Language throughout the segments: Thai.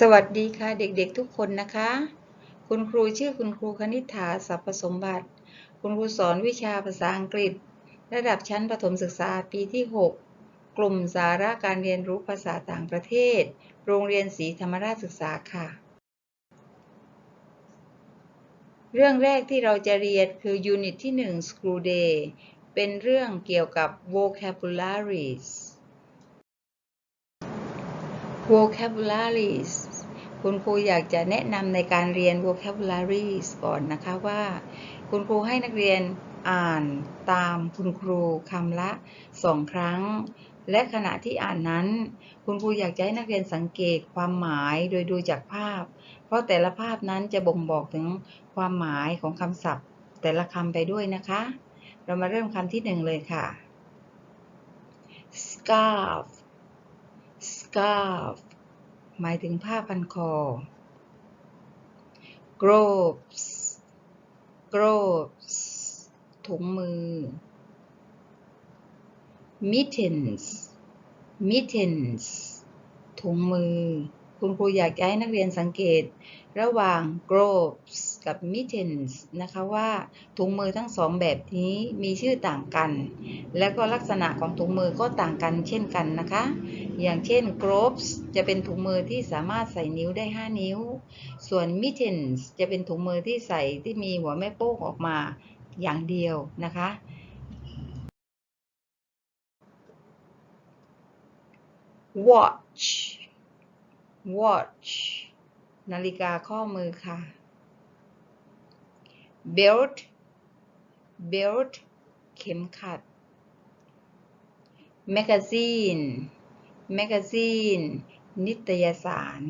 สวัสดีค่ะเด็กๆทุกคนนะคะ คุณครูชื่อคุณครูคณิษฐาสัพพสมบัติ คุณครูสอนวิชาภาษาอังกฤษ ระดับชั้นประถมศึกษาปีที่ 6 กลุ่มสาระการเรียนรู้ภาษาต่างประเทศ โรงเรียนศรีธรรมราชศึกษาค่ะ เรื่องแรกที่เราจะเรียนคือ Unit ที่ 1 School Day เป็นเรื่องเกี่ยวกับ vocabularies vocabularies คุณครูอยากจะแนะนำในการเรียน vocabularies ก่อนนะคะว่า คุณครูให้นักเรียนอ่านตามคุณครูคำละสองครั้ง และขณะที่อ่านนั้น คุณครูอยากจะให้นักเรียนสังเกตความหมายโดยดูจากภาพ เพราะแต่ละภาพนั้นจะบ่งบอกถึงความหมายของคำศัพท์ แต่ละคำไปด้วยนะคะ เรามาเริ่มคำที่หนึ่งเลยค่ะ scarf scarf หมายถึงผ้าพันคอ gloves gloves ถุงมือ mittens mittens ถุงมือ คุณครูอยากจะให้นักเรียนสังเกตระหว่าง gloves กับ mittens นะคะว่าถุงมือทั้งสองแบบนี้มีชื่อต่างกัน แล้วก็ลักษณะของถุงมือก็ต่างกันเช่นกันนะคะ อย่างเช่น gloves จะเป็นถุงมือที่สามารถใส่นิ้วได้ 5 นิ้ว ส่วน mittens จะเป็นถุงมือที่ใส่ที่มีหัวแม่โป้งออกมาอย่างเดียวนะคะ watch watch นาฬิกาข้อมือค่ะ belt belt เข็มขัด magazine magazine นิตยสาร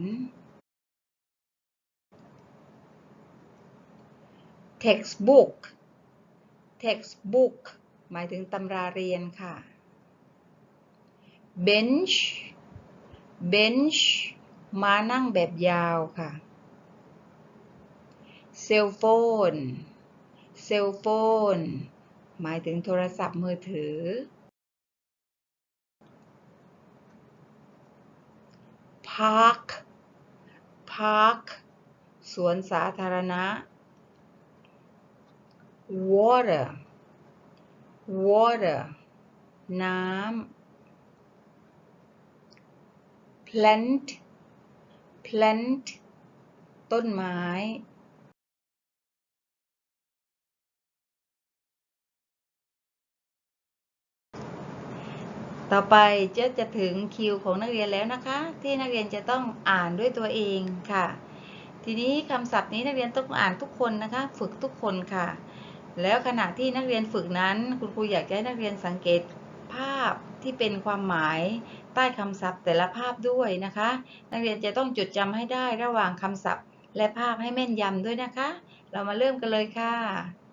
textbook textbook หมายถึงตำราเรียนค่ะ bench bench ม้านั่งแบบยาวค่ะ เซลโฟน เซลโฟน หมายถึงโทรศัพท์มือถือ พาร์ค พาร์ค สวนสาธารณะ water water น้ำ plant plant ต้นไม้ ต่อไปจะจะถึงคิวของนักเรียนแล้วนะคะ ที่นักเรียนจะต้องอ่านด้วยตัวเองค่ะ ทีนี้คำศัพท์นี้นักเรียนต้องอ่านทุกคนนะคะ ฝึกทุกคนค่ะ แล้วขณะที่นักเรียนฝึกนั้น คุณครูอยากให้นักเรียนสังเกตภาพ ที่เป็นความหมายใต้คำศัพท์แต่ละภาพด้วยนะคะ นักเรียนจะต้องจดจำให้ได้ระหว่างคำศัพท์ และภาพให้แม่นยำด้วยนะคะ เรามาเริ่มกันเลยค่ะ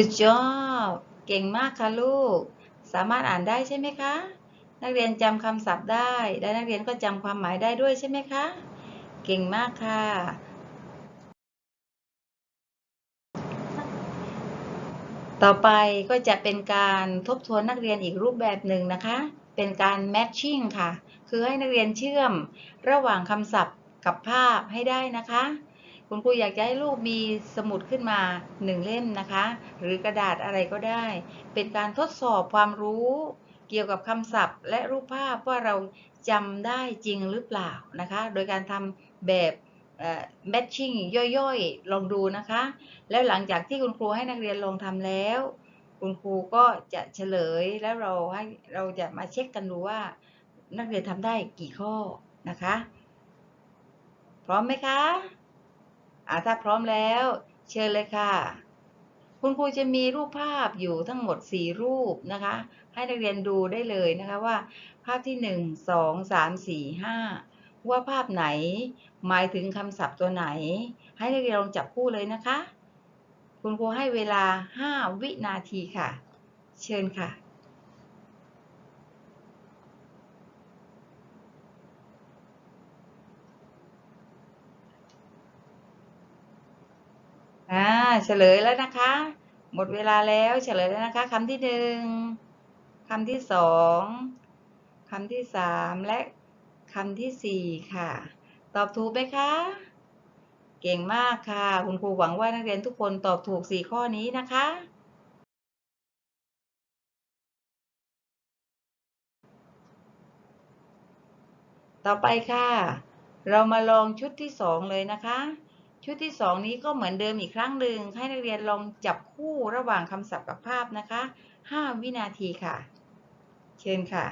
Good job เก่งมากค่ะลูก สามารถอ่านได้ใช่ไหมคะ นักเรียนจำคำศัพท์ได้ และนักเรียนก็จำความหมายได้ด้วยใช่ไหมคะ เก่งมากค่ะ ต่อไปก็จะเป็นการทบทวนนักเรียนอีกรูปแบบหนึ่งนะคะ เป็นการ matching ค่ะ คือให้นักเรียนเชื่อมระหว่างคำศัพท์กับภาพให้ได้นะคะ คุณครูอยากจะให้ลูกมีสมุดขึ้นมาหนึ่งเล่มนะคะ หรือกระดาษอะไรก็ได้ เป็นการทดสอบความรู้เกี่ยวกับคำศัพท์ และรูปภาพว่าเราจำได้จริงหรือเปล่านะคะ โดยการทำแบบเอ่อ matching ย่อยๆ ลองดูนะคะ แล้วหลังจากที่คุณครูให้นักเรียนลองทำแล้ว คุณครูก็จะเฉลยแล้วเราให้เราจะมาเช็คกันดูว่า นักเรียนทำได้กี่ข้อนะคะ พร้อมไหมคะ อ่าถ้าพร้อมแล้ว เชิญเลยค่ะ คุณครูจะมีรูปภาพอยู่ทั้งหมด 4 รูปนะคะ ให้นักเรียนดูได้เลยนะคะว่า ภาพที่ 1 2 3 4 5 ว่าภาพไหน หมายถึงคำศัพท์ตัวไหน ให้นักเรียนลองจับคู่เลยนะคะ คุณครูให้เวลา 5 วินาทีค่ะ เชิญค่ะ อ่า เฉลยแล้วนะคะ หมดเวลาแล้วเฉลยแล้วนะคะคำที่หนึ่งคำที่สองคำที่สามและคำที่สี่ค่ะ ตอบถูกไหมคะ เก่งมากค่ะ คุณครูหวังว่านักเรียนทุกคนตอบถูกสี่ข้อนี้นะคะต่อไปค่ะ เรามาลองชุดที่สองเลยนะคะ ชุดที่สองนี้ก็เหมือนเดิมอีกครั้งหนึ่งให้นักเรียนลองจับคู่ระหว่างคำศัพท์กับภาพนะคะ 5 วินาทีค่ะ เชิญค่ะ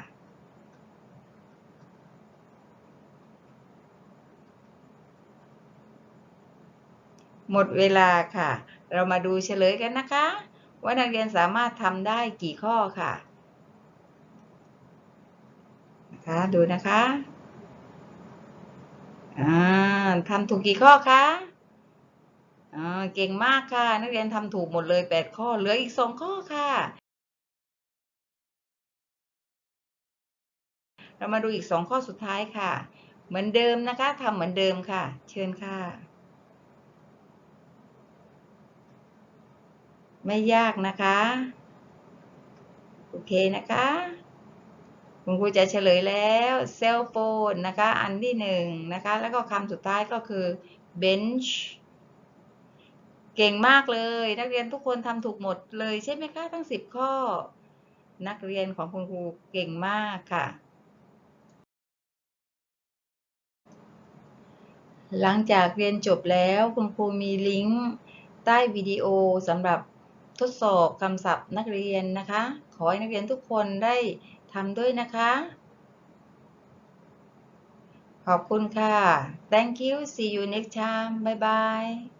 หมดเวลาค่ะ เรามาดูเฉลยกันนะคะ ว่านักเรียนสามารถทำได้กี่ข้อค่ะ นะคะ ดูนะคะ อ่าทำถูกกี่ข้อคะ อ่าเก่งมากค่ะ นักเรียนทำถูกหมดเลยแปดข้อ เหลืออีกสองข้อค่ะ เรามาดูอีกสองข้อสุดท้ายค่ะ เหมือนเดิมนะคะทำเหมือนเดิมค่ะ เชิญค่ะไม่ยากนะคะ โอเคนะคะ คุณครูจะเฉลยแล้วเซลโฟนนะคะ อันที่หนึ่งนะคะ แล้วก็คำสุดท้ายก็คือ bench เก่งมากเลย นักเรียนทุกคนทำถูกหมดเลยใช่ไหมคะทั้ง 10 ข้อ นักเรียนของคุณครูเก่งมากค่ะ หลังจากเรียนจบแล้วคุณครูมีลิงก์ใต้วิดีโอสำหรับทดสอบคำศัพท์นักเรียนนะคะ ขอให้นักเรียนทุกคนได้ทำด้วยนะคะ ขอบคุณค่ะ thank you see you next time bye bye